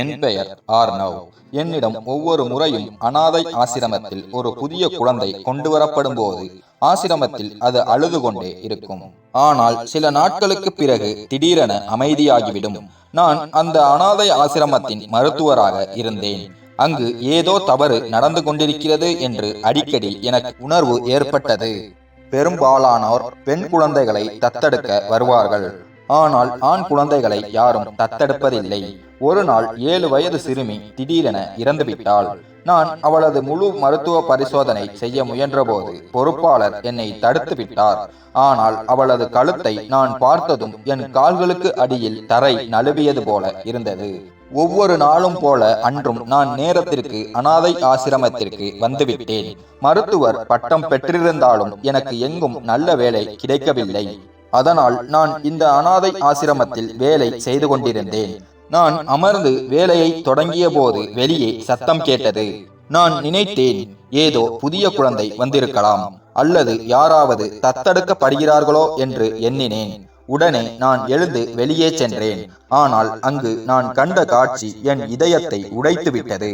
என் பெயர் ஆர்னவ். என்னிடம் ஒவ்வொரு முறையும் அனாதை ஆசிரமத்தில் ஒரு புதிய குழந்தை கொண்டு வரப்படும் போது ஆசிரமத்தில் அது அழுது கொண்டே இருக்கும். ஆனால் சில நாட்களுக்கு பிறகு திடீரென அமைதியாகிவிடும். நான் அந்த அனாதை ஆசிரமத்தின் மருத்துவராக இருந்தேன். அங்கு ஏதோ தவறு நடந்து கொண்டிருக்கிறது என்று அடிக்கடி எனக்கு உணர்வு ஏற்பட்டது. பெரும்பாலானோர் பெண் குழந்தைகளை தத்தெடுக்க வருவார்கள். ஆனால் ஆண் குழந்தைகளை யாரும் தத்தெடுப்பதில்லை. ஒரு நாள் ஏழு வயது சிறுமி திடீரென இறந்துவிட்டாள். நான் அவளது முழு மருத்துவ பரிசோதனை செய்ய முயன்றபோது பொறுப்பாளர் என்னை தடுத்து விட்டார். ஆனால் அவளது கழுத்தை நான் பார்த்ததும் என் கால்களுக்கு அடியில் தரை நழுவியது போல இருந்தது. ஒவ்வொரு நாளும் போல அன்றும் நான் நேரத்திற்கு அனாதை ஆசிரமத்திற்கு வந்துவிட்டேன். மருத்துவர் பட்டம் பெற்றிருந்தாலும் எனக்கு எங்கும் நல்ல வேலை கிடைக்கவில்லை. அதனால் நான் இந்த அனாதை ஆசிரமத்தில் வேலை செய்து கொண்டிருந்தேன். நான் அமர்ந்து வேலையை தொடங்கிய போது வெளியே சத்தம் கேட்டது. நான் நினைத்தேன் ஏதோ புதிய குழந்தை வந்திருக்கலாம் அல்லது யாராவது தத்தெடுக்கப்படுகிறார்களோ என்று எண்ணினேன். உடனே நான் எழுந்து வெளியே சென்றேன். ஆனால் அங்கு நான் கண்ட காட்சி என் இதயத்தை உடைத்து விட்டது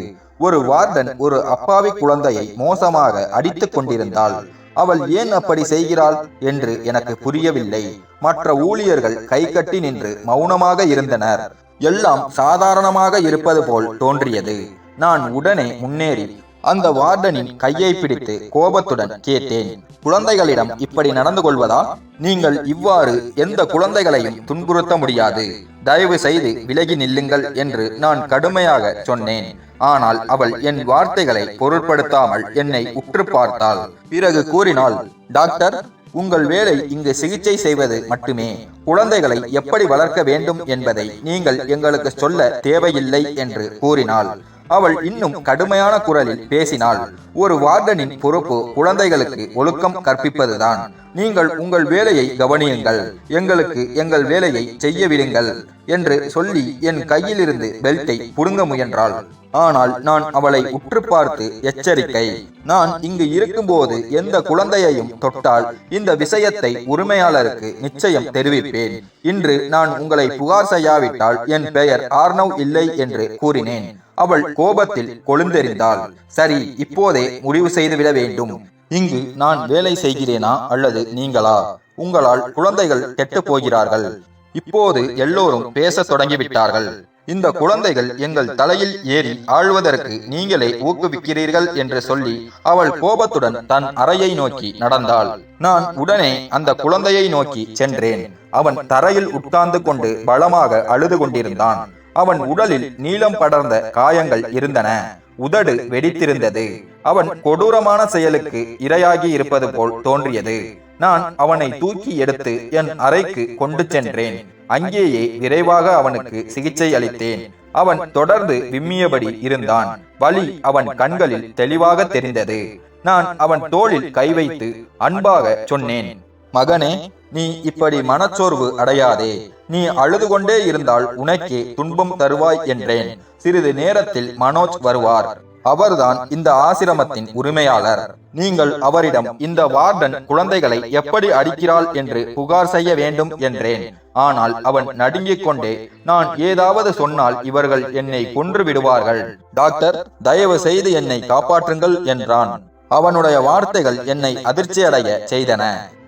ஒரு வார்டன் ஒரு அப்பாவி குழந்தையை மோசமாக அடித்துக் கொண்டிருந்தாள். அவள் ஏன் அப்படி செய்கிறாள் என்று எனக்கு புரியவில்லை. மற்ற ஊழியர்கள் கை கட்டி நின்று மௌனமாக இருந்தனர். எல்லாம் சாதாரணமாக இருப்பது போல் தோன்றியது. நான் உடனே முன்னேறி அந்த வார்டனின் கையை பிடித்து கோபத்துடன் கேட்டேன். குழந்தைகளிடம் இப்படி நடந்து கொள்வதா? நீங்கள் இவ்வாறு எந்த குழந்தைகளையும் துன்புறுத்த முடியாது. தயவு செய்து விலகி நில்லுங்கள் என்று நான் கடுமையாக சொன்னேன். ஆனால் அவள் என் வார்த்தைகளை பொருட்படுத்தாமல் என்னை உற்று பார்த்தாள். பிறகு கூறினாள் டாக்டர் உங்கள் வேலை இங்கு சிகிச்சை செய்வது மட்டுமே. குழந்தைகளை எப்படி வளர்க்க வேண்டும் என்பதை நீங்கள் எங்களுக்கு சொல்ல தேவையில்லை என்று கூறினாள். அவள் இன்னும் கடுமையான குரலில் பேசினாள். ஒரு வார்டனின் பொறுப்பு குழந்தைகளுக்கு ஒழுக்கம் கற்பிப்பதுதான். நீங்கள் உங்கள் வேலையை கவனியுங்கள். எங்களுக்கு எங்கள் வேலையை செய்ய விடுங்கள் என்று சொல்லி என் கையிலிருந்து பெல்ட்டை புடுங்க முயன்றாள். ஆனால் நான் அவளை உற்று பார்த்து எச்சரிக்கை. நான் இங்கு இருக்கும்போது எந்த குழந்தையையும் தொட்டால் இந்த விஷயத்தை உரிமையாளருக்கு நிச்சயம் தெரிவிப்பேன். இன்று நான் உங்களை புகார் செய்யாவிட்டால் என் பெயர் ஆர்னவ் இல்லை என்று கூறினேன். அவள் கோபத்தில் கொழுந்தெறிந்தாள். சரி இப்போதே முடிவு செய்துவிட வேண்டும். இங்கு நான் வேலை செய்கிறேனா அல்லது நீங்களா? உங்களால் குழந்தைகள் கெட்டு போகிறார்கள். இப்போது எல்லோரும் பேசத் தொடங்கிவிட்டார்கள். இந்த குழந்தைகள் எங்கள் தலையில் ஏறி ஆழ்வதற்கு நீங்களே ஊக்குவிக்கிறீர்கள் என்று சொல்லி அவள் கோபத்துடன் தன் அறையை நோக்கி நடந்தாள். நான் உடனே அந்த குழந்தையை நோக்கி சென்றேன். அவன் தரையில் உட்கார்ந்து கொண்டு பலமாக அழுது கொண்டிருந்தான். அவன் உடலில் நீளம் படர்ந்த காயங்கள் இருந்தன. உதடு வெடித்திருந்தது. அவன் கொடூரமான செயலுக்கு இரையாகி இருப்பது போல் தோன்றியது. நான் அவனை தூக்கி எடுத்து என் அறைக்கு கொண்டு சென்றேன். அங்கேயே விரைவாக அவனுக்கு சிகிச்சை அளித்தேன். அவன் தொடர்ந்து விம்மியபடி இருந்தான். வலி அவன் கண்களில் தெளிவாக தெரிந்தது. நான் அவன் தோளில் கை வைத்து அன்பாக சொன்னேன். மகனே நீ இப்படி மனச்சோர்வு அடையாதே. நீ அழுது கொண்டே இருந்தால் உனக்கே துன்பம் தருவாய் என்றேன். சிறிது நேரத்தில் மனோஜ் வருவார். அவர்தான் இந்த ஆசிரமத்தின் உரிமையாளர். நீங்கள் அவரிடம் இந்த வார்டன் குழந்தைகளை எப்படி அடிக்கிறாள் என்று புகார் செய்ய வேண்டும் என்றேன். ஆனால் அவன் நடுங்கிக் கொண்டே நான் ஏதாவது சொன்னால் இவர்கள் என்னை கொன்று விடுவார்கள். டாக்டர் தயவு செய்து என்னை காப்பாற்றுங்கள் என்றான். அவனுடைய வார்த்தைகள் என்னை அதிர்ச்சியடைய செய்தன.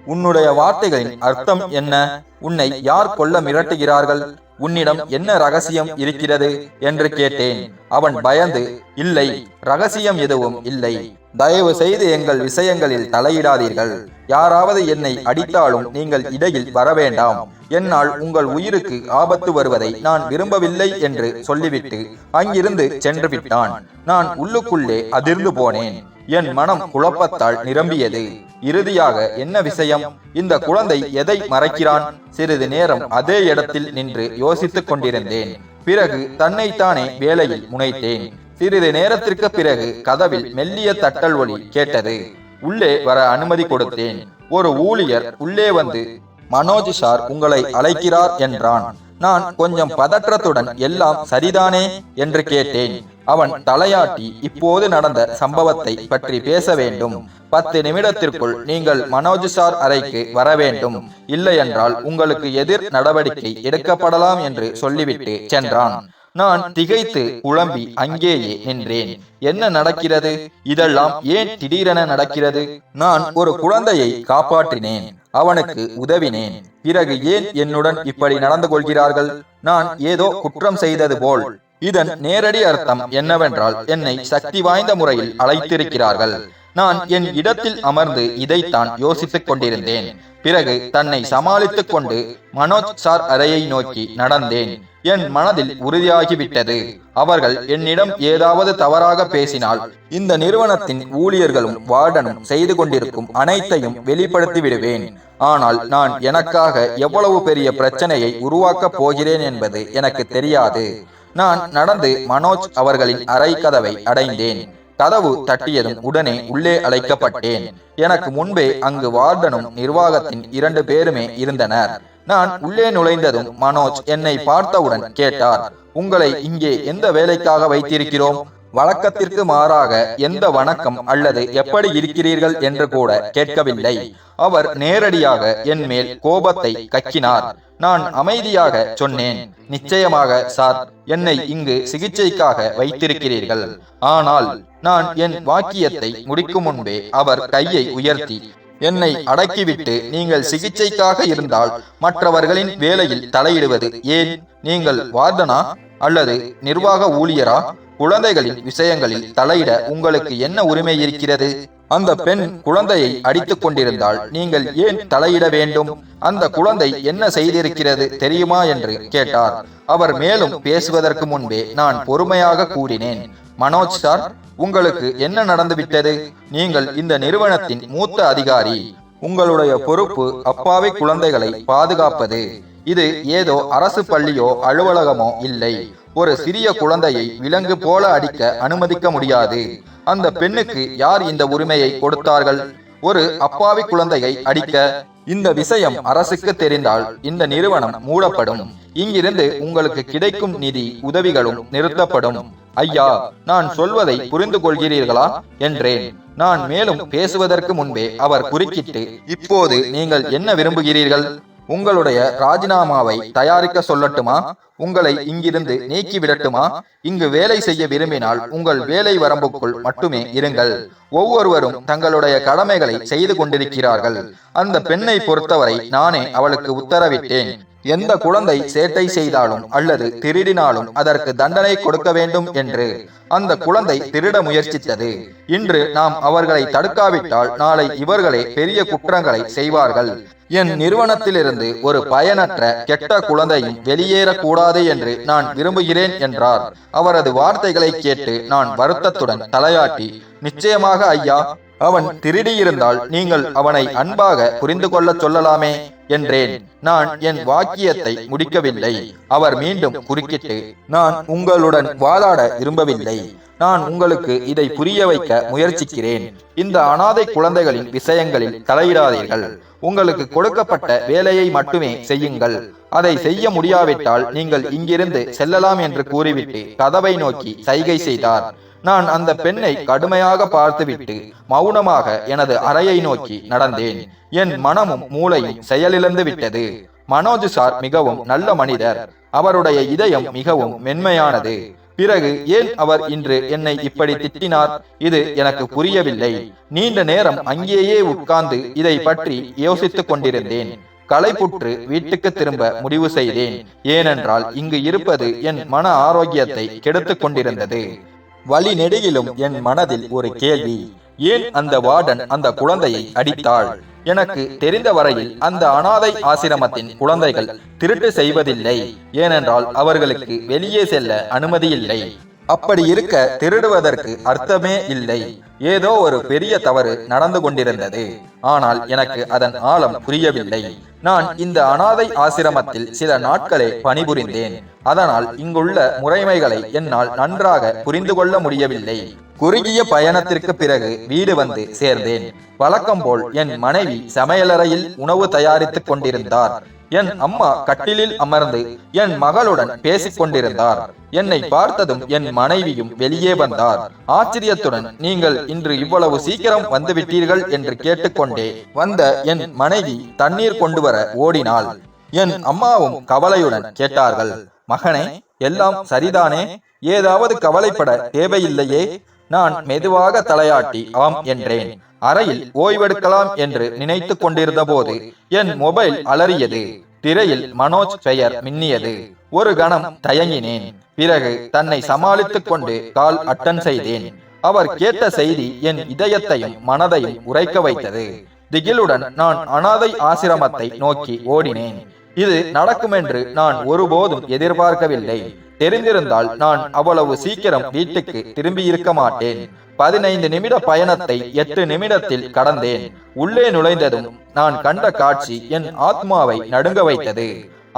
உன்னுடைய வார்த்தைகளின் அர்த்தம் என்ன? உன்னை யார் கொல்ல மிரட்டுகிறார்கள்? உன்னிடம் என்ன ரகசியம் இருக்கிறது? என்று கேட்டேன். அவன் பயந்து இல்லை ரகசியம் எதுவும் இல்லை. தயவு செய்து எங்கள் விஷயங்களில் தலையிடாதீர்கள். யாராவது என்னை அடித்தாலும் நீங்கள் இடையில் வர வேண்டாம். என்னால் உங்கள் உயிருக்கு ஆபத்து வருவதை நான் விரும்பவில்லை என்று சொல்லிவிட்டு அங்கிருந்து சென்று விட்டான். நான் உள்ளுக்குள்ளே அதிர்ந்து போனேன். என் மனம் குழப்பத்தால் நிரம்பியது. இறுதியாக என்ன விஷயம்? இந்த குழந்தை எதை மறைக்கிறான்? சிறிது நேரம் அதே இடத்தில் நின்று யோசித்துக் கொண்டிருந்தேன். பிறகு தன்னைத்தானே வேலையில் முனைத்தேன். சிறிது நேரத்திற்கு பிறகு கதவில் மெல்லிய தட்டல் ஒளி கேட்டது. உள்ளே வர அனுமதி கொடுத்தேன். ஒரு ஊழியர் உள்ளே வந்து மனோஜ் சார் உங்களை அழைக்கிறார் என்றான். நான் கொஞ்சம் பதற்றத்துடன் எல்லாம் சரிதானே என்று கேட்டேன். அவன் தலையாட்டி இப்போது நடந்த சம்பவத்தை பற்றி பேச வேண்டும். பத்து நிமிடத்திற்குள் நீங்கள் மனோஜ் சார் அறைக்கு வர வேண்டும். இல்லையென்றால் உங்களுக்கு எதிர் நடவடிக்கை எடுக்கப்படலாம் என்று சொல்லிவிட்டு சென்றான். நான் திகைத்து குழம்பி அங்கேயே நின்றேன். என்ன நடக்கிறது? இதெல்லாம் ஏன் திடீரென நடக்கிறது? நான் ஒரு குழந்தையை காப்பாற்றினேன். அவனுக்கு உதவினேன். பிறகு ஏன் என்னுடன் இப்படி நடந்து கொள்கிறார்கள் நான் ஏதோ குற்றம் செய்தது போல். இதன் நேரடி அர்த்தம் என்னவென்றால் என்னை சக்தி வாய்ந்த முறையில் அழைத்திருக்கிறார்கள். நான் என் இடத்தில் அமர்ந்து இதைத்தான் யோசித்துக் கொண்டிருந்தேன். பிறகு தன்னை சமாளித்துக் கொண்டு மனோஜ் சார் அறையை நோக்கி நடந்தேன். என் மனதில் உறுதியாகிவிட்டது. அவர்கள் என்னிடம் ஏதாவது தவறாக பேசினால் இந்த நிறுவனத்தின் ஊழியர்களும் வார்டனும் செய்து கொண்டிருக்கும் அனைத்தையும் வெளிப்படுத்தி விடுவேன் ஆனால் நான் எனக்காக எவ்வளவு பெரிய பிரச்சனையை உருவாக்கப் போகிறேன் என்பது எனக்கு தெரியாது. நான் நடந்து மனோஜ் அவர்களின் அறை கதவை அடைந்தேன். கதவு தட்டியதும் உடனே உள்ளே அழைக்கப்பட்டேன். எனக்கு முன்பே அங்கு வார்டனும் நிர்வாகத்தின் இரண்டு பேருமே இருந்தனர். நான் உள்ளே நுழைந்ததும் மனோஜ் என்னை பார்த்தவுடன் கேட்டார் உங்களை இங்கே எந்த வேலைக்காக வைத்திருக்கிறோம்? வழக்கத்திற்கு மாறாக எந்த வணக்கம் அல்லது எப்படி இருக்கிறீர்கள் என்று கூட கேட்கவில்லை அவர் நேரடியாக என் மேல் கோபத்தை கக்கினார். நான் அமைதியாக சொன்னேன் நிச்சயமாக சார் என்னை இங்கு சிகிச்சைக்காக வைத்திருக்கிறீர்கள். ஆனால் நான் என் வாக்கியத்தை முடிக்கும் முன்பே அவர் கையை உயர்த்தி என்னை அடக்கிவிட்டு நீங்கள் சிகிச்சைக்காக இருந்தால் மற்றவர்களின் வேலையில் தலையிடுவது ஏன்? நீங்கள் வார்டனா அல்லது நிர்வாக ஊழியரா? குழந்தைகளின் விஷயங்களில் தலையிட உங்களுக்கு என்ன உரிமை இருக்கிறது? அந்த பெண் குழந்தையை அடித்துக் கொண்டிருந்தால் நீங்கள் ஏன் தலையிட வேண்டும்? அந்த குழந்தை என்ன செய்திருக்கிறது தெரியுமா என்று கேட்டார். அவர் மேலும் பேசுவதற்கு முன்பே நான் பொறுமையாக கூறினேன். மனோஜ் சார் உங்களுக்கு என்ன நடந்துவிட்டது? நீங்கள் இந்த நிறுவனத்தின் மூத்த அதிகாரி. உங்களுடைய பொறுப்பு அப்பாவி குழந்தைகளை பாதுகாப்பது. இது ஏதோ அரசு பள்ளியோ அலுவலகமோ இல்லை. ஒரு சிறிய குழந்தையை விலங்கு போல அடிக்க அனுமதிக்க முடியாது. அந்த பெண்ணுக்கு யார் இந்த உரிமையை கொடுத்தார்கள்? ஒரு அப்பாவி குழந்தையை அடிக்க இந்த விஷயம் அரசுக்கு தெரிந்தால் இந்த நிறுவனம் மூடப்படும். இங்கிருந்து உங்களுக்கு கிடைக்கும் நிதி உதவிகளும் நிறுத்தப்படும். ஐயா நான் சொல்வதை புரிந்து கொள்கிறீர்களா என்றேன். நான் மேலும் பேசுவதற்கு முன்பே அவர் குறுக்கிட்டு இப்போது நீங்கள் என்ன விரும்புகிறீர்கள்? உங்களுடைய ராஜினாமாவை தயாரிக்க சொல்லட்டுமா? உங்களை இங்கிருந்து நீக்கிவிடட்டுமா? இங்கு வேலை செய்ய விரும்பினால் உங்கள் வேலை வரம்புக்குள் மட்டுமே இருங்கள். ஒவ்வொருவரும் தங்களுடைய கடமைகளை செய்து கொண்டிருக்கிறார்கள். அந்த பெண்ணை பொறுத்தவரை நானே அவளுக்கு உத்தரவிட்டேன். எந்த குழந்தை சேட்டை செய்தாலும் அல்லது திருடினாலும் அதற்கு தண்டனை கொடுக்க வேண்டும் என்று. அந்த குழந்தை திருட முயற்சித்தது. இன்று நாம் அவர்களை தடுக்காவிட்டால் நாளை இவர்களே பெரிய குற்றங்களை செய்வார்கள். என் நிறுவனத்திலிருந்து ஒரு பயனற்ற கெட்ட குழந்தையும் வெளியேறக்கூடாது என்று நான் விரும்புகிறேன் என்றார். அவரது வார்த்தைகளை கேட்டு நான் வருத்தத்துடன் தலையாட்டி நிச்சயமாக ஐயா அவன் திருடியிருந்தால் நீங்கள் அவனை அன்பாக புரிந்து கொள்ளச் சொல்லலாமே என்றேன். நான் என் வாக்கியத்தை முடிக்கவில்லை. அவர் மீண்டும் குறுக்கிட்டு நான் உங்களுடன் வாதாட விரும்பவில்லை. நான் உங்களுக்கு இதை புரிய வைக்க முயற்சிக்கிறேன். இந்த அனாதை குழந்தைகளின் விஷயங்களில் தலையிடாதீர்கள். உங்களுக்கு கொடுக்கப்பட்ட வேலையை மட்டுமே செய்யுங்கள். அதை செய்ய முடியாவிட்டால் நீங்கள் இங்கிருந்து செல்லலாம் என்று கூறிவிட்டு கதவை நோக்கி சைகை செய்தார். நான் அந்த பெண்ணை கடுமையாக பார்த்துவிட்டு மௌனமாக எனது அறையை நோக்கி நடந்தேன். என் மனமும் மூளையும் செயலிழந்து விட்டது. மனோஜ் சார் மிகவும் நல்ல மனிதர். அவருடைய இதயம் மிகவும் மென்மையானது. பிறகு ஏன் அவர் இன்று என்னை இப்படி திட்டினார்? இது எனக்கு புரியவில்லை. நீண்ட நேரம் அங்கேயே உட்கார்ந்து இதை பற்றி யோசித்துக் கொண்டிருந்தேன். களைப்புற்று வீட்டுக்கு திரும்ப முடிவு செய்தேன். ஏனென்றால் இங்கு இருப்பது என் மன ஆரோக்கியத்தை கெடுத்துக் கொண்டிருந்தது. வழி நெடுகிலும் என் மனதில் ஒரு கேள்வி ஏன் அந்த வார்டன் அந்த குழந்தையை அடித்தாள்? எனக்கு தெரிந்த வரையில் அந்த அனாதை ஆசிரமத்தின் குழந்தைகள் திருட்டு செய்வதில்லை. ஏனென்றால் அவர்களுக்கு வெளியே செல்ல அனுமதி இல்லை அப்படி இருக்க திருடுவதற்கு அர்த்தமே இல்லை. ஏதோ ஒரு பெரிய தவறு நடந்து கொண்டிருந்தது. ஆனால் எனக்கு அதன் ஆழம் புரியவில்லை. நான் இந்த அனாதை ஆசிரமத்தில் சில நாட்களே பணிபுரிந்தேன். அதனால் இங்குள்ள முறைமைகளை என்னால் நன்றாக புரிந்து கொள்ள முடியவில்லை. குறுகிய பயணத்திற்கு பிறகு வீடு வந்து சேர்ந்தேன். வழக்கம் போல் என் மனைவி சமையலறையில் உணவு தயாரித்துக் கொண்டிருந்தார். என் அம்மா கட்டிலில் அமர்ந்து என் மகளுடன் பேசிக் கொண்டிருந்தார் என்னை பார்த்ததும் என் மனைவியும் வெளியே வந்தார். ஆச்சரியத்துடன் நீங்கள் இன்று இவ்வளவு சீக்கிரம் வந்துவிட்டீர்கள்? என்று கேட்டுக்கொண்டே வந்த என் மனைவி தண்ணீர் கொண்டு வர ஓடினாள். என் அம்மாவும் கவலையுடன் கேட்டார்கள் மகனே எல்லாம் சரிதானே? ஏதாவது கவலைப்பட தேவையில்லையே? நான் மெதுவாக தலையாட்டி ஆம் என்றேன். அறையில் ஓய்வெடுக்கலாம் என்று நினைத்து கொண்டிருந்த போது என் மொபைல் அலறியது. திரையில் மனோஜ் பெயர் மின்னியது. ஒரு கணம் தயங்கினேன். பிறகு தன்னை சமாளித்துக் கொண்டு கால் அட்டன் செய்தேன். அவர் கேட்ட செய்தி என் இதயத்தையும் மனதையும் உரைக்க வைத்தது. திகிலுடன் நான் அனாதை ஆசிரமத்தை நோக்கி ஓடினேன். இது நடக்குமென்று நான் ஒருபோதும் எதிர்பார்க்கவில்லை. தெரிந்திருந்தால் நான் அவ்வளவு சீக்கிரம் வீட்டுக்கு திரும்பியிருக்க மாட்டேன். பதினைந்து நிமிட பயணத்தை எட்டு நிமிடத்தில் கடந்தேன். உள்ளே நுழைந்ததும் நான் கண்ட காட்சி என் ஆத்மாவை நடுங்க வைத்தது.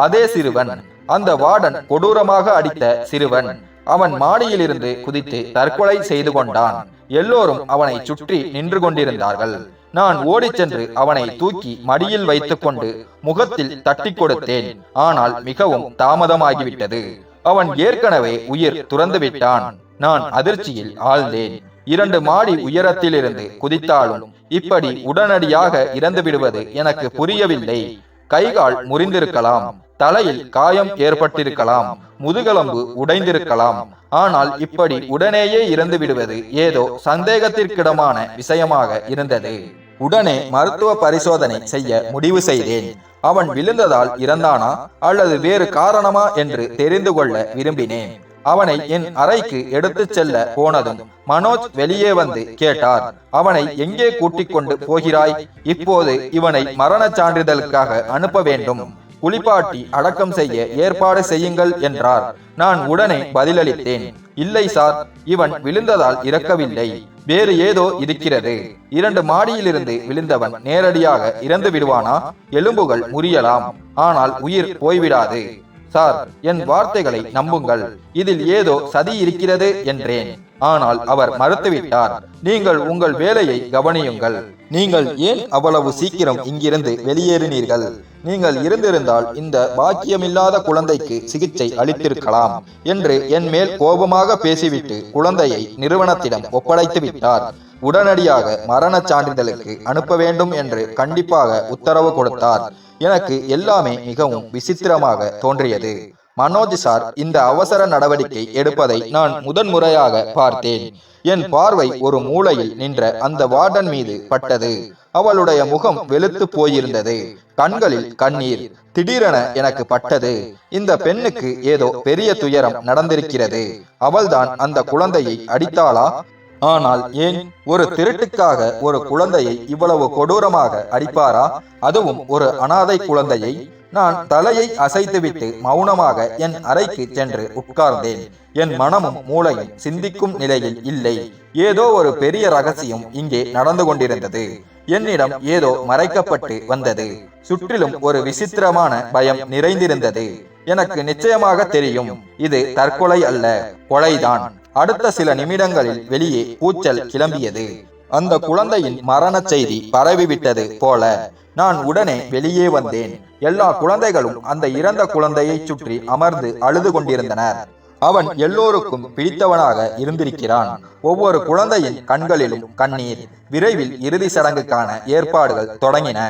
அதே சிறுவன் அந்த வார்டன் கொடூரமாக அடித்த சிறுவன் அவன் மாடியிலிருந்து குதித்து தற்கொலை செய்து கொண்டான். எல்லோரும் அவனை சுற்றி நின்று கொண்டிருந்தார்கள். நான் ஓடிச் சென்று அவனை தூக்கி மடியில் வைத்துக்கொண்டு முகத்தில் தட்டி கொடுத்தேன் ஆனால் மிகவும் தாமதமாகிவிட்டது. அவன் ஏற்கனவே உயிர் துறந்து விட்டான் நான் அதிர்ச்சியில் ஆழ்ந்தேன். இரண்டு மாடி உயரத்திலிருந்து குதித்தாலும் இப்படி உடனடியாக இறந்து விடுவது எனக்கு புரியவில்லை. கைகால் முறிந்திருக்கலாம். தலையில் காயம் ஏற்பட்டிருக்கலாம். முதுகெலும்பு உடைந்திருக்கலாம். ஆனால் இப்படி உடனேயே இறந்து விடுவது ஏதோ சந்தேகத்திற்கிடமான விஷயமாக இருந்தது. உடனே மருத்துவ பரிசோதனை செய்ய முடிவு செய்தேன். அவன் விழுந்ததால் இறந்தானா அல்லது வேறு காரணமா என்று தெரிந்து கொள்ள விரும்பினேன். அவனை என் அறைக்கு எடுத்துச் செல்ல போனதும் மனோஜ் வெளியே வந்து கேட்டார் அவனை எங்கே கூட்டிக் கொண்டு போகிறாய்? இப்போது இவனை மரணச் சான்றிதழுக்காக அனுப்ப வேண்டும். குளிப்பாட்டி அடக்கம் செய்ய ஏற்பாடு செய்யுங்கள் என்றார். நான் உடனே பதிலளித்தேன் இல்லை சார் இவன் விழுந்ததால் இறக்கவில்லை. வேறு ஏதோ இருக்கிறது. இரண்டு மாடியிலிருந்து விழுந்தவன் நேரடியாக இறந்து விடுவானா? எலும்புகள் முறியலாம். ஆனால் உயிர் போய்விடாது. சார் என் வார்த்தைகளை நம்புங்கள். இதில் ஏதோ சதி இருக்கிறது என்றேன். ஆனால் அவர் மறுத்துவிட்டார். நீங்கள் உங்கள் வேலையை கவனியுங்கள். நீங்கள் ஏன் அவ்வளவு சீக்கிரம் இங்கிருந்து வெளியேறினீர்கள்? நீங்கள் இருந்திருந்தால் இந்த பாக்கியமில்லாத குழந்தைக்கு சிகிச்சை அளித்திருக்கலாம் என்று என் மேல் கோபமாக பேசிவிட்டு குழந்தையை நிறுவனத்திடம் ஒப்படைத்து விட்டார். உடனடியாக மரணச் சான்றிதழுக்கு அனுப்ப வேண்டும் என்று கண்டிப்பாக உத்தரவு கொடுத்தார். எனக்கு எல்லாமே மிகவும் விசித்திரமாக தோன்றியது. மனோஜ் சார் இந்த அவசர நடவடிக்கை எடுப்பதை நான் முதன்முறையாக பார்த்தேன். என் பார்வை ஒரு மூலையில் நின்ற அந்த வார்டன் மீது பட்டது. அவளுடைய முகம் வெளுத்து போயிருந்தது. கண்களில் கண்ணீர் திடீரென எனக்கு பட்டது. இந்த பெண்ணுக்கு ஏதோ பெரிய துயரம் நடந்திருக்கிறது. அவள்தான் அந்த குழந்தையை அடித்தாளா? ஆனால் ஏன்? ஒரு திருட்டுக்காக ஒரு குழந்தையை இவ்வளவு கொடூரமாக அடிப்பாரா? அதுவும் ஒரு அனாதை குழந்தையை நான் தலையை அசைத்துவிட்டு மௌனமாக என் அறைக்கு சென்று உட்கார்ந்தேன். என் மனமும் மூளையும் சிந்திக்கும் நிலையில் இல்லை. ஏதோ ஒரு பெரிய ரகசியம் இங்கே நடந்து கொண்டிருந்தது. என்னிடம் ஏதோ மறைக்கப்பட்டு வந்தது. சுற்றிலும் ஒரு விசித்திரமான பயம் நிறைந்திருந்தது. எனக்கு நிச்சயமாக தெரியும் இது தற்கொலை அல்ல கொலைதான். அடுத்த சில நிமிடங்களில் வெளியே கூச்சல் கிளம்பியது. அந்த குழந்தையின் மரண செய்தி பரவிவிட்டது போல. நான் உடனே வெளியே வந்தேன். எல்லா குழந்தைகளும் அந்த இறந்த குழந்தையை சுற்றி அமர்ந்து அழுது கொண்டிருந்தனர் அவன் எல்லோருக்கும் பிடித்தவனாக இருந்திருக்கிறான். ஒவ்வொரு குழந்தையின் கண்களிலும் கண்ணீர் விரைவில் இறுதி சடங்குக்கான ஏற்பாடுகள் தொடங்கின.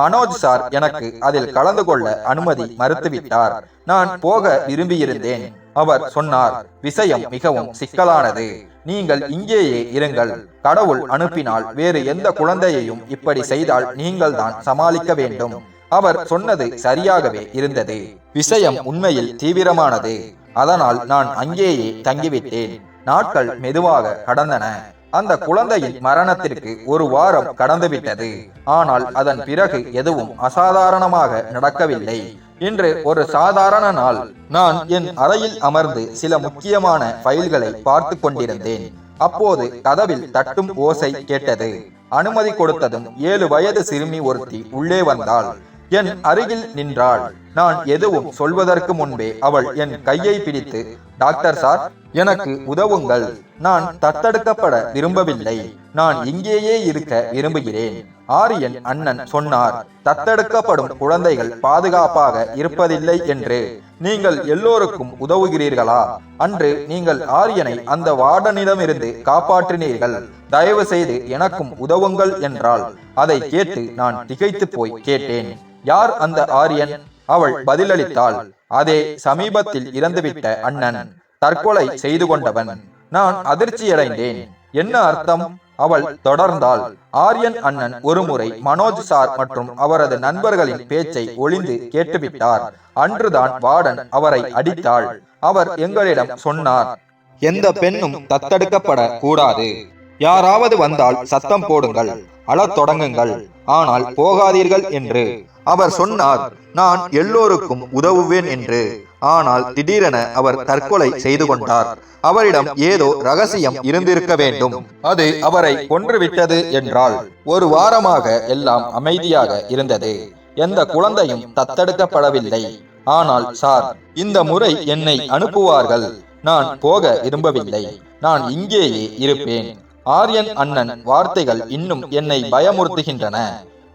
மனோஜ் சார் எனக்கு அதில் கலந்து கொள்ள அனுமதி மறுத்துவிட்டார். நான் போக விரும்பியிருந்தேன். அவர் சொன்னார் விஷயம் மிகவும் சிக்கலானது. நீங்கள் இங்கேயே இருங்கள். கடவுள் அனுப்பினால் வேறு எந்த குழந்தையையும் இப்படி செய்தால் நீங்கள் தான் சமாளிக்க வேண்டும். அவர் சொன்னது சரியாகவே இருந்தது. விஷயம் உண்மையில் தீவிரமானது. அதனால் நான் அங்கேயே தங்கிவிட்டேன். நாட்கள் மெதுவாக கடந்தன. அந்த குழந்தையின் மரணத்திற்கு ஒரு வாரம் கடந்துவிட்டது. ஆனால் அதன் பிறகு எதுவும் அசாதாரணமாக நடக்கவில்லை. இன்று ஒரு சாதாரண நாள். நான் என் அறையில் அமர்ந்து சில முக்கியமான ஃபைல்களை பார்த்து கொண்டிருந்தேன். அப்போது கதவில் தட்டும் ஓசை கேட்டது. அனுமதி கொடுத்ததும் ஏழு வயது சிறுமி ஒருத்தி உள்ளே வந்தாள். என் அருகில் நின்றாள். நான் எதுவும் சொல்வதற்கு முன்பே அவள் என் கையை பிடித்து டாக்டர் சார் எனக்கு உதவுங்கள். நான் தத்தெடுக்கப்பட விரும்பவில்லை. நான் இங்கேயே இருக்க விரும்புகிறேன். ஆரியன் அண்ணன் சொன்னார் தத்தெடுக்கப்படும் குழந்தைகள் பாதுகாப்பாக இருப்பதில்லை என்று. நீங்கள் எல்லோருக்கும் உதவுகிறீர்களா? அன்று நீங்கள் ஆரியனை அந்த வார்டனிடமிருந்து காப்பாற்றினீர்கள். தயவு செய்து எனக்கும் உதவுங்கள் என்றால் அதை கேட்டு நான் திகைத்து போய் கேட்டேன். யார் அந்த ஆரியன்? அவள் பதிலளித்தாள் அதே சமீபத்தில் இறந்துவிட்ட அண்ணன். தற்கொலை செய்து கொண்டவன் நான் அதிர்ச்சியடைந்தேன். என்ன அர்த்தம்? அவள் தொடர்ந்தாள் ஆரியன் அண்ணன் ஒருமுறை மனோஜ் சார் மற்றும் அவரது நண்பர்களின் பேச்சை ஒளிந்து கேட்டுவிட்டார். அன்றுதான் வார்டன் அவரை அடித்தாள். அவர் எங்களிடம் சொன்னார் எந்த பெண்ணும் தத்தெடுக்கப்பட கூடாது. யாராவது வந்தால் சத்தம் போடுங்கள் அழத் தொடங்குங்கள். ஆனால் போகாதீர்கள் என்று. அவர் சொன்னார் நான் எல்லோருக்கும் உதவுவேன் என்று. ஆனால் திடீரென அவர் தற்கொலை செய்து கொண்டார். அவரிடம் ஏதோ ரகசியம் இருந்திருக்க வேண்டும். அது அவரை கொன்றுவிட்டது என்றால் ஒரு வாரமாக எல்லாம் அமைதியாக இருந்தது. எந்த குழந்தையும் தத்தெடுக்கப்படவில்லை. ஆனால் சார் இந்த முறை என்னை அனுப்புவார்கள். நான் போக விரும்பவில்லை. நான் இங்கேயே இருப்பேன். ஆரியன் அண்ணன் வார்த்தைகள் இன்னும் என்னை பயமுறுத்துகின்றன.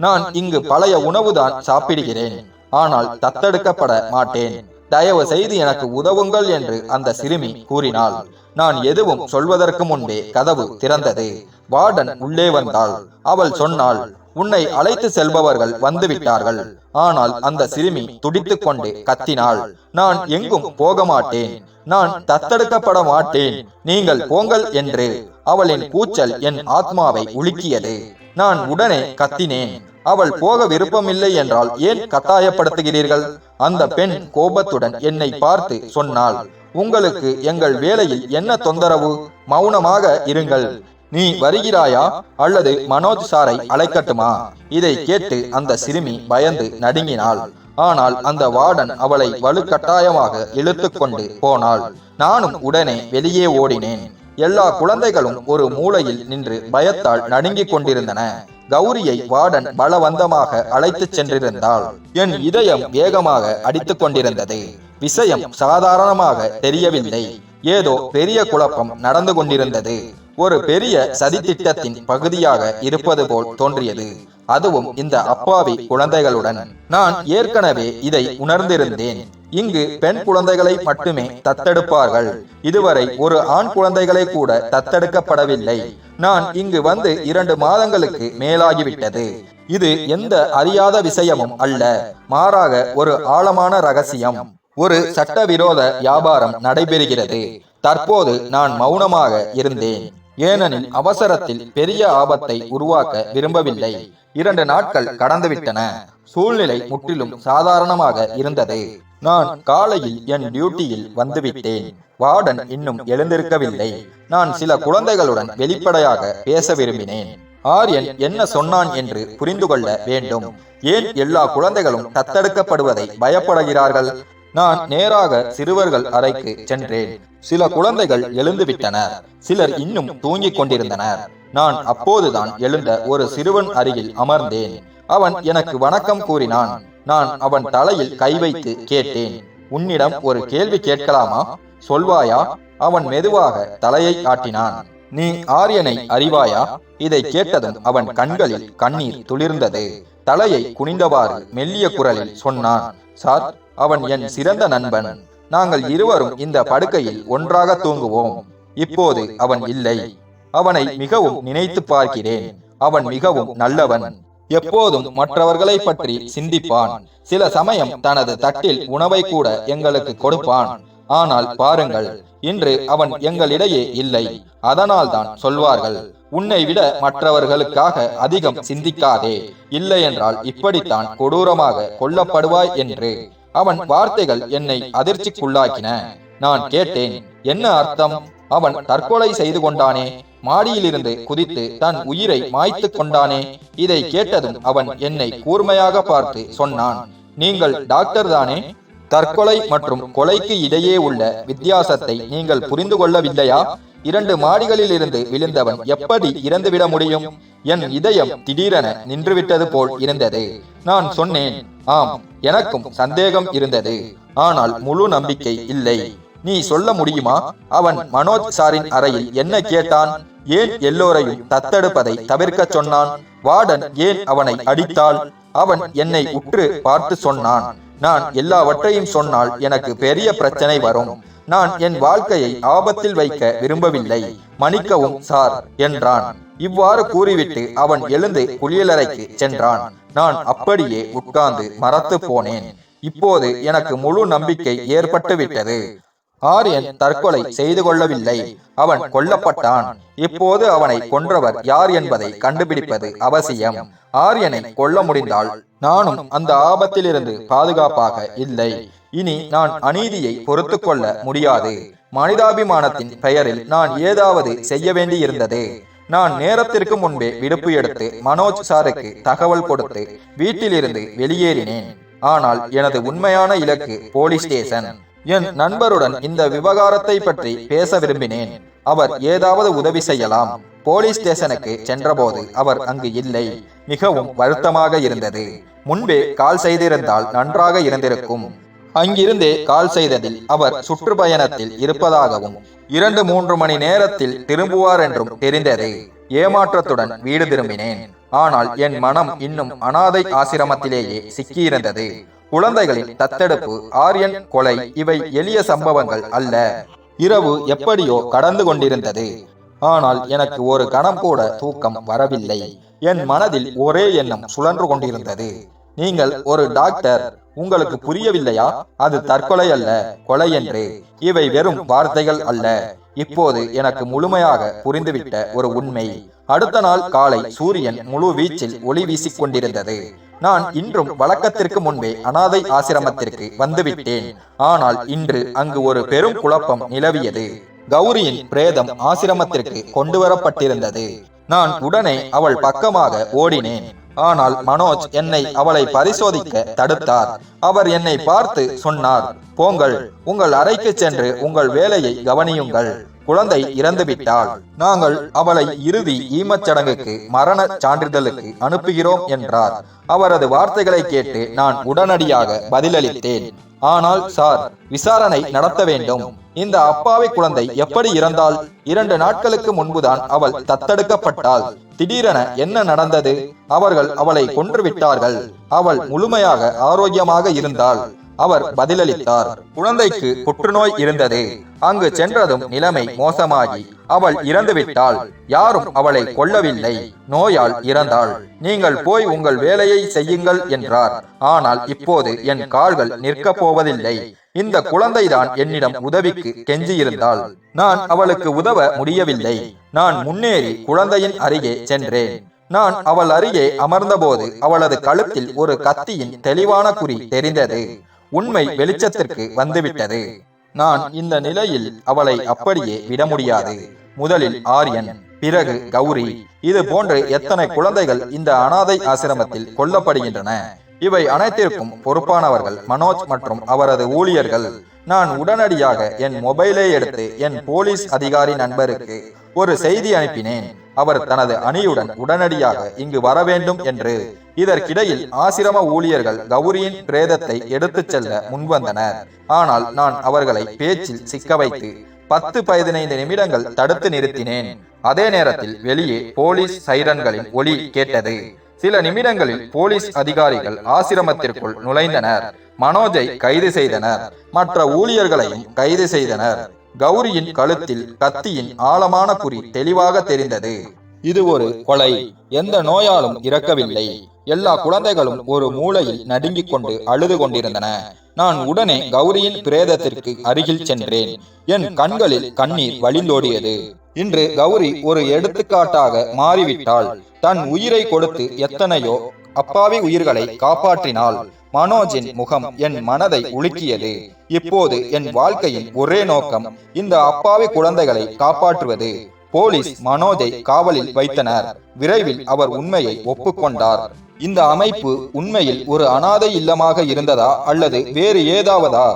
நான் இங்கு பழைய உணவுதான் சாப்பிடுகிறேன். ஆனால் தத்தெடுக்கப்பட மாட்டேன். தயவு செய்து எனக்கு உதவுங்கள் என்று அந்த சிறுமி கூறினாள். நான் எதுவும் சொல்வதற்கு முன்பே கதவு திறந்தது. வார்டன் உள்ளே வந்தாள். அவள் சொன்னாள் உன்னை அழைத்து செல்பவர்கள் வந்துவிட்டார்கள். ஆனால் அந்த சிறுமி துடித்துக் கொண்டு கத்தினாள் நான் எங்கும் போக மாட்டேன். நான் தத்தெடுக்கப்பட மாட்டேன். நீங்கள் போங்கள் என்று அவளின் கூச்சல் என் ஆத்மாவை உலுக்கியது. நான் உடனே கத்தினேன். அவள் போக விருப்பமில்லை என்றால் ஏன் கட்டாயப்படுத்துகிறீர்கள்? அந்த பெண் கோபத்துடன் என்னை பார்த்து சொன்னாள் உங்களுக்கு எங்கள் வேலையில் என்ன தொந்தரவு? மௌனமாக இருங்கள். நீ வருகிறாயா? அல்லது மனோஜ் சாரை அழைக்கட்டுமா? இதை கேட்டு அந்த சிறுமி பயந்து நடுங்கினாள். ஆனால் அந்த வார்டன் அவளை வலுக்கட்டாயமாக இழுத்து கொண்டு போனாள். நானும் உடனே வெளியே ஓடினேன். எல்லா குழந்தைகளும் ஒரு மூலையில் நின்று பயத்தால் நடுங்கிக் கொண்டிருந்தன. கௌரியை வார்டன் பலவந்தமாக அழைத்துச் சென்றிருந்தாள். என் இதயம் வேகமாக அடித்துக் கொண்டிருந்தது. விஷயம் சாதாரணமாக தெரியவில்லை. ஏதோ பெரிய குழப்பம் நடந்து கொண்டிருந்தது. ஒரு பெரிய சதித்திட்டத்தின் பகுதியாக இருப்பது போல் தோன்றியது. அதுவும் இந்த அப்பாவி குழந்தைகளுடன். நான் ஏற்கனவே இதை உணர்ந்திருந்தேன். இங்கு பெண் குழந்தைகளை மட்டுமே தத்தெடுப்பார்கள். இதுவரை ஒரு ஆண் குழந்தைகளை கூட தத்தெடுக்கப்படவில்லை. நான் இங்கு வந்து இரண்டு மாதங்களுக்கு மேலாகிவிட்டது. இது எந்த அறியாத விஷயமும் அல்ல. மாறாக ஒரு ஆழமான ரகசியம். ஒரு சட்டவிரோத வியாபாரம் நடைபெறுகிறது. தற்போது நான் மௌனமாக இருந்தேன். ஏனெனில் அவசரத்தில் பெரிய ஆபத்தை உருவாக்க விரும்பவில்லை. இரண்டு நாட்கள் கடந்துவிட்டன. சூழ்நிலை முற்றிலும் சாதாரணமாக இருந்தது. நான் காலையில் என் டியூட்டியில் வந்துவிட்டேன். வார்டன் இன்னும் எழுந்திருக்கவில்லை. நான் சில குழந்தைகளுடன் வெளிப்படையாக பேச விரும்பினேன். ஆரியன் என்ன சொன்னான் என்று புரிந்து கொள்ள வேண்டும். ஏன் எல்லா குழந்தைகளும் தத்தெடுக்கப்படுவதை பயப்படுகிறார்கள்? நான் நேராக சிறுவர்கள் அறைக்கு சென்றேன். சில குழந்தைகள் எழுந்துவிட்டனர். சிலர் இன்னும் தூங்கிக் கொண்டிருந்தனர். நான் அப்போதுதான் எழுந்த ஒரு சிறுவன் அருகில் அமர்ந்தேன். அவன் எனக்கு வணக்கம் கூறினான். நான் அவன் தலையில் கை வைத்து கேட்டேன். உன்னிடம் ஒரு கேள்வி கேட்கலாமா? சொல்வாயா? அவன் மெதுவாக தலையை ஆட்டினான். நீ ஆரியனை அறிவாயா? இதை கேட்டதும் அவன் கண்களில் கண்ணீர் துளிர்ந்தது. தலையை குனிந்தவாறு மெல்லிய குரலில் சொன்னான் சார் அவன் என் சிறந்த நண்பன். நாங்கள் இருவரும் இந்த படுக்கையில் ஒன்றாக தூங்குவோம். இப்போது அவன் இல்லை. அவனை மிகவும் நினைத்து பார்க்கிறேன். அவன் மிகவும் நல்லவன். எப்போதும் மற்றவர்களை பற்றி சிந்திப்பான். சில சமயம் தனது தட்டில் உணவை கூட எங்களுக்கு கொடுப்பான். ஆனால் பாருங்கள் இன்று அவன் எங்களிடையே இல்லை. அதனால் தான் சொல்வார்கள் உன்னை விட மற்றவர்களுக்காக அதிகம் சிந்திக்காதே. இல்லை என்றால் இப்படித்தான் கொடூரமாக கொல்லப்படுவாய் என்று அவன் வார்த்தைகள் என்னை அதிர்ச்சிக்குள்ளாக்கின. நான் கேட்டேன் என்ன அர்த்தம்? அவன் தற்கொலை செய்து கொண்டானே மாடியிலிருந்து குதித்து தன் உயிரை மாய்த்து கொண்டானே? இதை கேட்டதும் அவன் என்னை கூர்மையாக பார்த்து சொன்னான் நீங்கள் டாக்டர் தானே? தற்கொலை மற்றும் கொலைக்கு இடையே உள்ள வித்தியாசத்தை நீங்கள் புரிந்து கொள்ளவில்லையா? இரண்டு மாடிகளில் இருந்து விழுந்தவன் எப்படி இறந்துவிட முடியும்? என் இதயம் திடீரென நின்றுவிட்டது போல் இருந்தது. நான் சொன்னேன் ஆம் எனக்கும் சந்தேகம் இருந்தது. ஆனால் முழு நம்பிக்கை இல்லை. நீ சொல்ல முடியுமா? அவன் மனோஜ் சாரின் அறையில் என்ன கேட்டான்? ஏன் எல்லோரையும் தத்தெடுப்பதை தவிர்க்கச் சொன்னான்? வார்டன் ஏன் அவனை அடித்தாள்? அவன் என்னை உற்று பார்த்து சொன்னான். நான் எல்லாவற்றையும் சொன்னால் எனக்கு பெரிய பிரச்சனை வரும். நான் என் வாழ்க்கையை ஆபத்தில் வைக்க விரும்பவில்லை. மன்னிக்கவும் சார் என்றான். இவ்வாறு கூறிவிட்டு அவன் எழுந்து குளியலறைக்கு சென்றான். நான் அப்படியே உட்கார்ந்து மறத்து போனேன். இப்போது எனக்கு முழு நம்பிக்கை ஏற்பட்டு விட்டது ஆரியன் தற்கொலை செய்து கொள்ளவில்லை அவன் கொல்லப்பட்டான். இப்போது அவனை கொன்றவர் யார் என்பதை கண்டுபிடிப்பது அவசியம். ஆரியனை கொல்ல முடிந்தால் நானும் அந்த ஆபத்திலிருந்து பாதுகாப்பாக இல்லை. இனி நான் அநீதியை பொறுத்து கொள்ள முடியாது. மனிதாபிமானத்தின் பெயரில் நான் ஏதாவது செய்ய வேண்டியிருந்தது. நான் நேரத்திற்கு முன்பே விடுப்பு எடுத்து மனோஜ் சாருக்கு தகவல் கொடுத்து வீட்டிலிருந்து வெளியேறினேன். ஆனால் எனது உண்மையான இலக்கு போலீஸ் ஸ்டேஷன். என் நண்பருடன் இந்த விவகாரத்தை பற்றி பேச விரும்பினேன். அவர் ஏதாவது உதவி செய்யலாம். போலீஸ் ஸ்டேஷனுக்கு சென்றபோது அவர் அங்கு இல்லை. மிகவும் வருத்தமாக இருந்தது. முன்பே கால் செய்திருந்தால் நன்றாக இருந்திருக்கும். அங்கிருந்தே கால் செய்ததில் அவர் சுற்றுப்பயணத்தில் இருப்பதாகவும் இரண்டு மூன்று மணி நேரத்தில் திரும்புவார் என்றும் தெரிந்தது. ஏமாற்றத்துடன் வீடு திரும்பினேன். ஆனால் என் மனம் இன்னும் அனாதை ஆசிரமத்திலேயே சிக்கியிருந்தது. குழந்தைகளின் தத்தெடுப்பு ஆரியன் கொலை இவை எளிய சம்பவங்கள் அல்ல. இரவு எப்படியோ கடந்து கொண்டிருந்தது. ஆனால் எனக்கு ஒரு கணம் கூட தூக்கம் வரவில்லை. என் மனதில் ஒரே எண்ணம் சுழன்று கொண்டிருந்தது. நீங்கள் ஒரு டாக்டர் உங்களுக்கு புரியவில்லையா? அது தற்கொலை அல்ல கொலை என்று. இவை வெறும் வார்த்தைகள் அல்ல. இப்போது எனக்கு முழுமையாக புரிந்துவிட்ட ஒரு உண்மை. அடுத்த நாள் காலை சூரியன் முழு வீச்சில் ஒளி வீசிக் கொண்டிருந்தது நான் இன்றும் வழக்கத்திற்கு முன்பே அனாதை ஆசிரமத்திற்கு வந்துவிட்டேன். ஆனால் இன்று அங்கு ஒரு பெரும் குழப்பம் நிலவியது. கௌரியின் பிரேதம் ஆசிரமத்திற்கு கொண்டு வரப்பட்டிருந்தது நான் உடனே அவள் பக்கமாக ஓடினேன். ஆனால் மனோஜ் என்னை அவளை பரிசோதிக்க தடுத்தார். அவர் என்னை பார்த்து சொன்னார் போங்கள் உங்கள் அறைக்கு சென்று உங்கள் வேலையை கவனியுங்கள். குழந்தை இறந்துவிட்டாள். நாங்கள் அவளை இறுதி ஈமச் சடங்குக்கு மரண சான்றிதழுக்கு அனுப்புகிறோம் என்றார். அவரது வார்த்தைகளை கேட்டு நான் உடனடியாக பதிலளித்தேன். ஆனால் சார் விசாரணை நடத்த வேண்டும். இந்த அப்பாவி குழந்தை எப்படி இறந்தால் இரண்டு நாட்களுக்கு முன்புதான் அவள் தத்தெடுக்கப்பட்டாள். திடீரென என்ன நடந்தது? அவர்கள் அவளை கொன்று விட்டார்கள். அவள் முழுமையாக ஆரோக்கியமாக இருந்தாள். அவர் பதிலளித்தார் குழந்தைக்கு புற்றுநோய் இருந்தது. அங்கு சென்றதும் நிலைமை மோசமாகி அவள் இறந்துவிட்டாள். யாரும் அவளை கொல்லவில்லை. நோயால் இறந்தாள். நீங்கள் போய் உங்கள் வேலையை செய்யுங்கள் என்றார். ஆனால் இப்போது என் கால்கள் நிற்கப் போவதில்லை. இந்த குழந்தைதான் என்னிடம் உதவிக்கு கெஞ்சியிருந்தாள். நான் அவளுக்கு உதவ முடியவில்லை. நான் முன்னேறி குழந்தையின் அருகே சென்றேன். நான் அவள் அருகே அமர்ந்தபோது அவளது கழுத்தில் ஒரு கத்தியின் தெளிவான குறி தெரிந்தது. உண்மை வெளிச்சத்திற்கு வந்துவிட்டது. நான் இந்த நிலையில் அவளை அப்படியே விட முடியாது. முதலில் ஆரியன் பிறகு கௌரி. இது போன்று எத்தனை குழந்தைகள் இந்த அனாதை ஆசிரமத்தில் கொல்லப்படுகின்றன? இவை அனைத்திற்கும் பொறுப்பானவர்கள் மனோஜ் மற்றும் அவரது ஊழியர்கள். நான் உடனடியாக என் மொபைலை எடுத்து என் போலீஸ் அதிகாரி நண்பருக்கு ஒரு செய்தி அனுப்பினேன். அவர் தனது அணியுடன் உடனடியாக இங்கு வர வேண்டும் என்று இதற்கிடையில் ஆசிரம ஊழியர்கள் கௌரியின் பிரேதத்தை எடுத்துச் செல்ல முன்வந்தனர். ஆனால் நான் அவர்களை பேச்சில் சிக்க வைத்து பத்து பதினைந்து நிமிடங்கள் தடுத்து நிறுத்தினேன். அதே நேரத்தில் வெளியே போலீஸ் சைரன்களின் ஒலி கேட்டது. சில நிமிடங்களில் போலீஸ் அதிகாரிகள் ஆசிரமத்திற்குள் நுழைந்தனர். மனோஜை கைது செய்தனர். மற்ற ஊழியர்களையும் கைது செய்தனர். கௌரியின் கழுத்தில் கத்தியின் ஆழமான குறி தெளிவாக தெரிந்தது. இது ஒரு கொலை. எந்த நோயாலும் இறக்கவில்லை. எல்லா குழந்தைகளும் ஒரு மூலையில் நடுங்கிக் கொண்டு அழுது கொண்டிருந்தன. நான் உடனே கௌரியின் பிரேதத்திற்கு அருகில் சென்றேன். என் கண்களில் கண்ணீர் வழிந்தோடியது. இன்று கௌரி ஒரு எடுத்துக்காட்டாக மாறிவிட்டாள். தன் உயிரை கொடுத்து எத்தனையோ அப்பாவி உயிர்களை காப்பாற்றினாள். மனோஜின் முகம் என் மனதை உலுக்கியது. இப்போது என் வாழ்க்கையின் ஒரே நோக்கம் இந்த அப்பாவி குழந்தைகளை காப்பாற்றுவது. போலீஸ் மனோஜை காவலில் வைத்தனர். விரைவில் அவர் உண்மையை ஒப்புக்கொண்டார். இந்த அமைப்பு உண்மையில் ஒரு அனாதை இல்லமாக இருந்ததா அல்லது வேறு ஏதாவதா?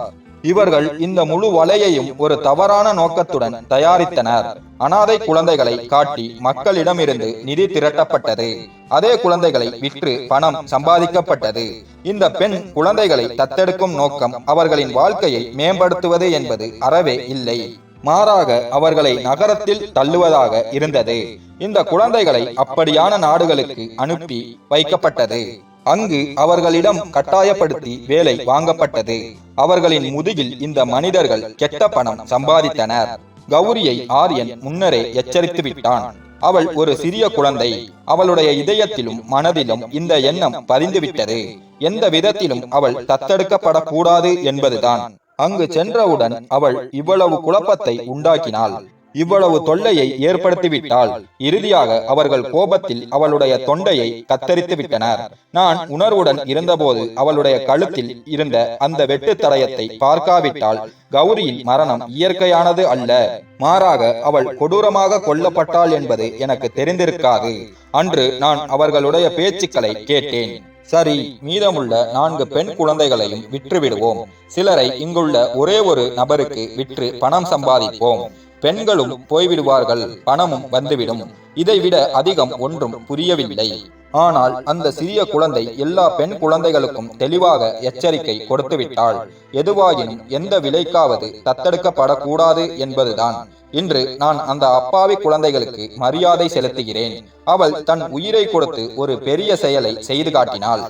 இவர்கள் இந்த முழு வலையையும் ஒரு தவறான நோக்கத்துடன் தயாரித்தனர். அனாதை குழந்தைகளை காட்டி மக்களிடமிருந்து நிதி திரட்டப்பட்டது. அதே குழந்தைகளை விற்று பணம் சம்பாதிக்கப்பட்டது. இந்த பெண் குழந்தைகளை தத்தெடுக்கும் நோக்கம் அவர்களின் வாழ்க்கையை மேம்படுத்துவது என்பது அறவே இல்லை. மாறாக அவர்களை நகரத்தில் தள்ளுவதாக இருந்தது. இந்த குழந்தைகளை அப்படியான நாடுகளுக்கு அனுப்பி வைக்கப்பட்டது. அங்கு அவர்களிடம் கட்டாயப்படுத்தி வேலை வாங்கப்பட்டது. அவர்களின் முதுகில் இந்த மனிதர்கள் கெட்ட பணம் சம்பாதித்தனர். கௌரியை ஆரியன் முன்னரே எச்சரித்து விட்டான். அவள் ஒரு சிறிய குழந்தை. அவளுடைய இதயத்திலும் மனதிலும் இந்த எண்ணம் பதிந்துவிட்டது. எந்த விதத்திலும் அவள் தத்தெடுக்கப்படக்கூடாது என்பதுதான். அங்கு சென்றவுடன் அவள் இவ்வளவு குழப்பத்தை உண்டாக்கினாள். இவ்வளவு தொல்லையை ஏற்படுத்திவிட்டால் இறுதியாக அவர்கள் கோபத்தில் அவளுடைய தொண்டையை கத்தரித்து விட்டனர். நான் உணர்வுடன் இருந்தபோது அவளுடைய கழுத்தில் இருந்த அந்த வெட்டு தடயத்தை பார்க்காவிட்டால் கௌரியின் மரணம் இயற்கையானது அல்ல. மாறாக அவள் கொடூரமாக கொல்லப்பட்டாள் என்பது எனக்கு தெரிந்திருக்காது. அன்று நான் அவர்களுடைய பேச்சுக்களை கேட்டேன். சரி மீதமுள்ள நான்கு பெண் குழந்தைகளையும் விற்றுவிடுவோம். சிலரை இங்குள்ள ஒரே ஒரு நபருக்கு விற்று பணம் சம்பாதிப்போம். பெண்களும் போய்விடுவார்கள் பணமும் வந்துவிடும். இதைவிட அதிகம் ஒன்றும் புரியவில்லை. ஆனால் அந்த சிறிய குழந்தை எல்லா பெண் குழந்தைகளுக்கும் தெளிவாக எச்சரிக்கை கொடுத்துவிட்டாள். எதுவாயினும் எந்த விலைக்காவது தத்தெடுக்கப்படக்கூடாது என்பதுதான். இன்று நான் அந்த அப்பாவி குழந்தைகளுக்கு மரியாதை செலுத்துகிறேன். அவள் தன் உயிரை கொடுத்து ஒரு பெரிய செயலை செய்து காட்டினாள்.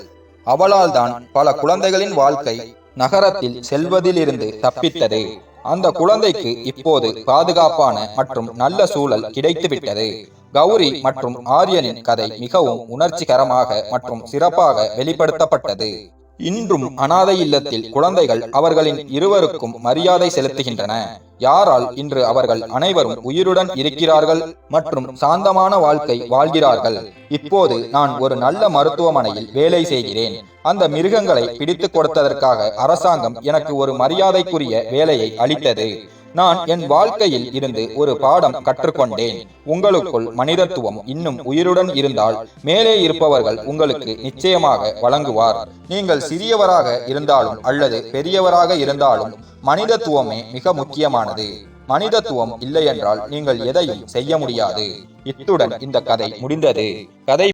அவளால் தான் பல குழந்தைகளின் வாழ்க்கை நகரத்தில் செல்வதிலிருந்து தப்பித்தது. அந்த குழந்தைக்கு இப்போது பாதுகாப்பான மற்றும் நல்ல சூழல் கிடைத்துவிட்டது. கௌரி மற்றும் ஆரியனின் கதை மிகவும் உணர்ச்சிகரமாக மற்றும் சிறப்பாக வெளிப்படுத்தப்பட்டது. இன்றும் அனாதை இல்லத்தில் குழந்தைகள் அவர்களின் இருவருக்கும் மரியாதை செலுத்துகின்றன. யாரால் இன்று அவர்கள் அனைவரும் உயிருடன் இருக்கிறார்கள் மற்றும் சாந்தமான வாழ்க்கை வாழ்கிறார்கள்? இப்போது நான் ஒரு நல்ல மருத்துவமனையில் வேலை செய்கிறேன். அந்த மிருகங்களை பிடித்து கொடுத்ததற்காக அரசாங்கம் எனக்கு ஒரு மரியாதைக்குரிய வேலையை அளித்தது. நான் என் வாழ்க்கையில் இருந்து ஒரு பாடம் கற்றுக்கொண்டேன். உங்களுக்குள் மனிதத்துவம் இன்னும் உயிருடன் இருந்தால் மேலே இருப்பவர்கள் உங்களுக்கு நிச்சயமாக வழங்குவார். நீங்கள் சிறியவராக இருந்தாலும் அல்லது பெரியவராக இருந்தாலும் மனிதத்துவமே மிக முக்கியமானது. மனிதத்துவம் இல்லையென்றால் நீங்கள் எதையும் செய்ய முடியாது. இத்துடன் இந்த கதை முடிந்தது. கதை